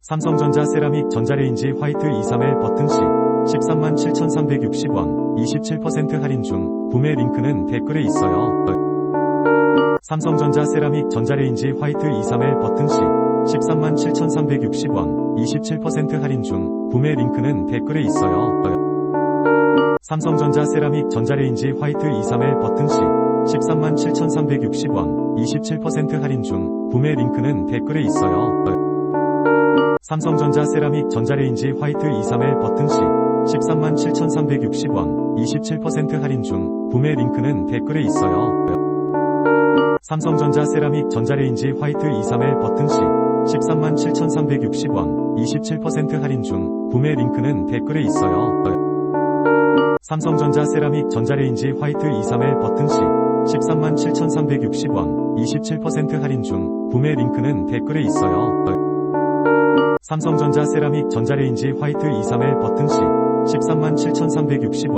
삼성전자 세라믹 전자레인지 화이트 231 버튼 시 13만 7,360원 27% 할인 중 구매 링크는 댓글에 있어요. 삼성전자 세라믹 전자레인지 화이트 231 버튼 시 13만 7,360원 27% 할인 중 구매 링크는 댓글에 있어요. 삼성전자 세라믹 전자레인지 화이트 231 버튼 시 13만 7,360원 27% 할인 중 구매 링크는 댓글에 있어요. 삼성전자 세라믹 전자레인지 화이트 231 버튼 시 13만 7,360원 27% 할인 중 구매 링크는 댓글에 있어요. 삼성전자 세라믹 전자레인지 화이트 231 버튼 시 13만 7,360원 27% 할인 중 구매 링크는 댓글에 있어요. 삼성전자 세라믹 전자레인지 화이트 231 버튼 시 13만 7,360원 27% 할인 중 구매 링크는 댓글에 있어요. 삼성전자 세라믹 전자레인지 화이트 231 버튼 시 13만 7,360원